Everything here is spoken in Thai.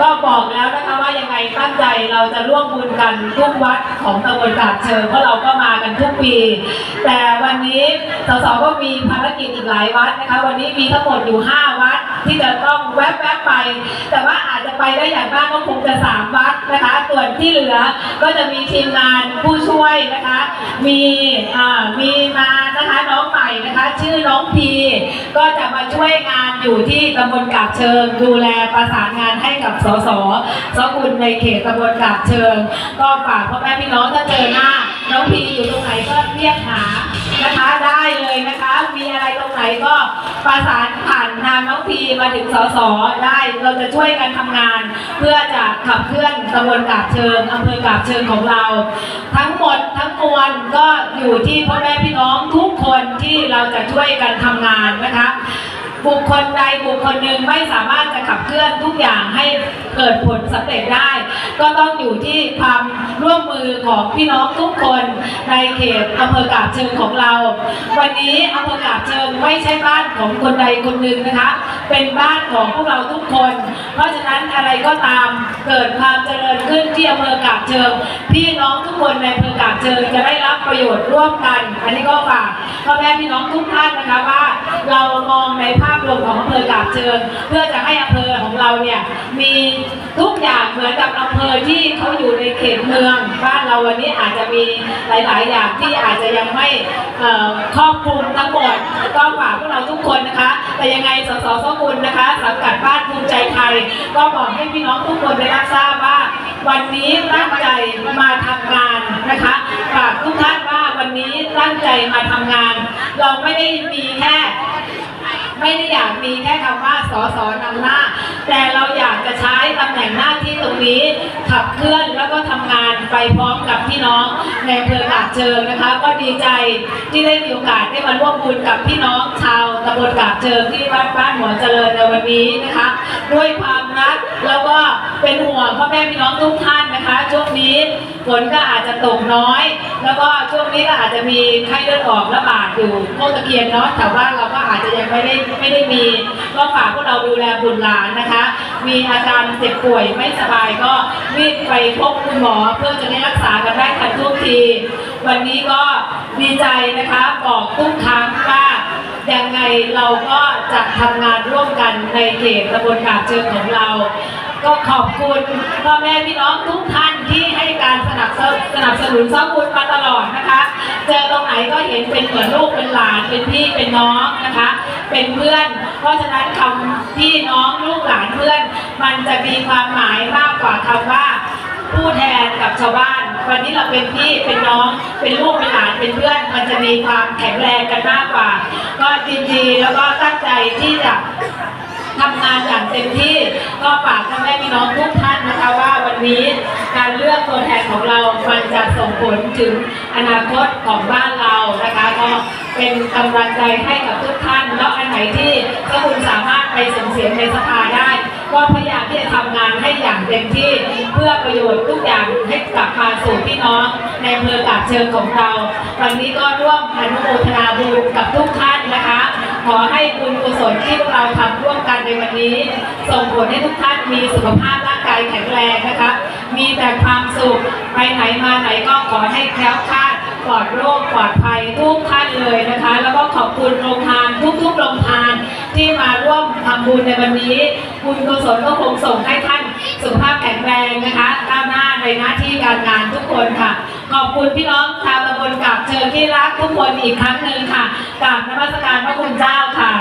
ก็บอกแล้วนะคะว่ายังไงตั้งใจเราจะร่วมบุญกันทุกวัดของตำบลกาบเชิงเพราะเราก็มากันทุกปี แต่วันนี้สสก็มีภารกิจอีกหลายวัดนะคะ วันนี้มีทั้งหมดอยู่ 5 วัดที่จะต้องแวบๆไป แต่ว่าอาจจะไปได้อย่างมากก็คงจะสามวัดนะคะ ส่วนที่เหลือก็จะมีทีมงานผู้ช่วยนะคะ มีอ่ามีมานะคะน้อง นะคะ ชื่อน้องพีก็จะมาช่วยงานอยู่ที่ตำบลกาบเชิง ดูแลประสานงานให้กับสสสกุลในเขตตำบลกาบเชิง ก็ฝากพ่อแม่พี่น้องถ้าเจอหน้า น้องพีอยู่ตรงไหนก็เรียกหานะคะได้เลยนะคะมี ก็ประสานผ่านทางน้องพีมาถึงสสได้ เราจะช่วยกันทำงาน เพื่อจะขับเคลื่อนตำบลกาบเชิงอำเภอกาบเชิงของเรา ทั้งหมดทั้งมวลก็อยู่ที่พ่อแม่พี่น้องทุกคนที่เราจะช่วยกันทำงานนะคะบุคคลใดบุคคลหนึ่งไม่สามารถจะขับเคลื่อนทุกอย่างให้เกิดผลสำเร็จได้ ก็ต้องอยู่ที่ความ ร่วมมือของพี่น้องทุกคนในเขตอำเภอกาบเชิงของเรา วันนี้อำเภอกาบเชิงไม่ใช่บ้านของคนใดคนหนึ่งนะคะ เป็นบ้านของพวกเราทุกคน เพราะฉะนั้นอะไรก็ตามเกิดความเจริญขึ้นที่อำเภอกาบเชิงพี่น้องทุกคนในอำเภอกาบเชิงจะได้รับประโยชน์ร่วมกัน อันนี้ก็ฝากพ่อแม่พี่น้องทุกท่านนะคะว่า เรามองในภาพรวมของอำเภอกาบเชิงเพื่อจะให้อำเภอของเราเนี่ยมีทุกอย่างเหมือนกับอำเภอที่เขาอยู่ในเขตเมืองบ้านเราวันนี้อาจจะมีหลาย ๆ อย่างที่อาจจะยังไม่ครอบคลุมทั้งหมดก็ฝากพวกเราทุกคนนะคะ แต่ยังไงสสสกุลนะคะสังกัดบ้านภูมิใจไทย ก็บอกให้พี่น้องทุกคนได้รับทราบว่า วันนี้ตั้งใจมาทำงานนะคะฝากทุกท่านว่าวันนี้ตั้งใจมาทำงาน เราไม่ได้มีแค่ ไม่ได้อยากมีแค่คำว่าสอสอนำหน้า แต่เราอยากจะใช้ตำแหน่งหน้าที่ตรงนี้ ขับเคลื่อนแล้วก็ทำงานไปพร้อมกับพี่น้องในอำเภอกาดเชิงนะคะ ก็ดีใจที่ได้มีโอกาสได้มาร่วมบุญกับพี่น้องชาวตำบลกาบเชิงที่วัดบ้านหมอเจริญในวันนี้นะคะ ด้วยความรักแล้วก็ เป็นห่วงพ่อแม่พี่น้องทุกท่านนะคะ ช่วงนี้ฝนก็อาจจะตกน้อย แล้วก็ช่วงนี้ก็อาจจะมีไข้เลือดออกระบาดอยู่โคตะเกียนเนาะแต่ว่าเราก็อาจจะยังไม่ได้ไม่ได้มีก็ฝากพวกเราดูแลบุตรหลานนะคะ มีอาการเจ็บป่วยไม่สบายก็รีบไปพบคุณหมอเพื่อจะได้รักษากันได้ทันท่วงที วันนี้ก็ดีใจนะคะบอกทุกครั้งว่ายังไงเราก็จะทำงานร่วมกันในเขตตำบลกาบเชิงของเรา ก็ขอบคุณพ่อแม่พี่น้องทุกท่านที่ให้การสนับสนุนสนับสนุนซ้อมบุญมาตลอดนะคะ เจอตรงไหนก็เห็นเป็นเหมือนลูกเป็นหลานเป็นพี่เป็นน้องนะคะ เป็นเพื่อน เพราะฉะนั้นคำพี่น้องลูกหลานเพื่อน มันจะมีความหมายมากกว่าคำว่าผู้แทนกับชาวบ้าน วันนี้เราเป็นพี่เป็นน้องเป็นลูกเป็นหลานเป็นเพื่อน มันจะมีความแข็งแรงกันมากกว่า ก็ยินดีแล้วก็ตั้งใจที่จะ ทำงานอย่างเต็มที่ก็ฝากพ่อแม่พี่น้องทุกท่านนะคะว่าวันนี้การเลือกตัวแทนของเรามันจะส่งผลถึงอนาคตของบ้านเรานะคะก็เป็นกำลังใจให้กับทุกท่านแล้วอันไหนที่ถ้าคุณสามารถไปส่งเสียงในสภาได้ ก็พยายามที่จะทำงานให้อย่างเต็มที่เพื่อประโยชน์ทุกอย่างให้กลับมาสู่พี่น้องในอำเภอกาบเชิงของเรา วันนี้ก็ร่วมอนุโมทนาบุญกับทุกท่านนะคะ ขอให้บุญ ลที่พวกเราทำร่วมกันในวันนี้ ส่งผลให้ทุกท่านมีสุขภาพร่างกายแข็งแรงนะคะ มีแต่ความสุขไปไหนมาไหนก็ขอให้แคล้วคลาดปลอดโรคปลอดภัยทุกท่านเลยนะคะ แล้วก็ขอบคุณโรงทานทุกๆโรงทานที่มาร่วมทำบุญในวันนี้บุญกุศลก็คงส่งให้ท่านสุขภาพแข็งแรงนะคะก้าวหน้าในหน้าที่การงานทุกคนค่ะ ขอบคุณพี่น้องชาวตำบลกับเชิญที่รักทุกคนอีกครั้งหนึ่งค่ะกราบนมัสการพระคุณเจ้าค่ะ